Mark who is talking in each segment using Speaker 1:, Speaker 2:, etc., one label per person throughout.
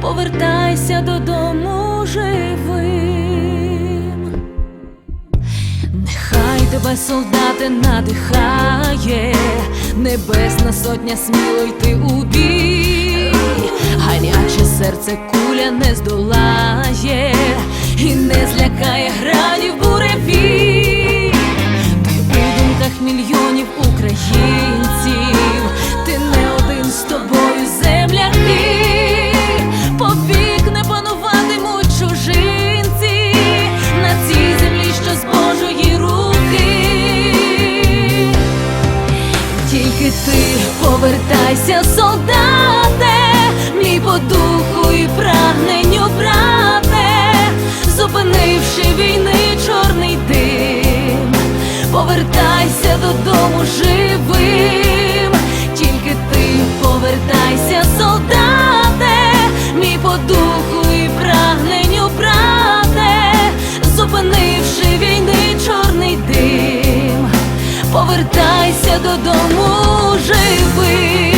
Speaker 1: повертайся додому живим. Нехай тебе, солдати, надихає, небесна сотня сміло йти у бій, гаряче серце куля не здолає і не злякає Тільки ти. Повертайся, солдате, мій по духу і прагненню, брате, зупинивши війни чорний дим, повертайся додому живим, повертайся додому живим.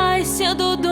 Speaker 1: додому.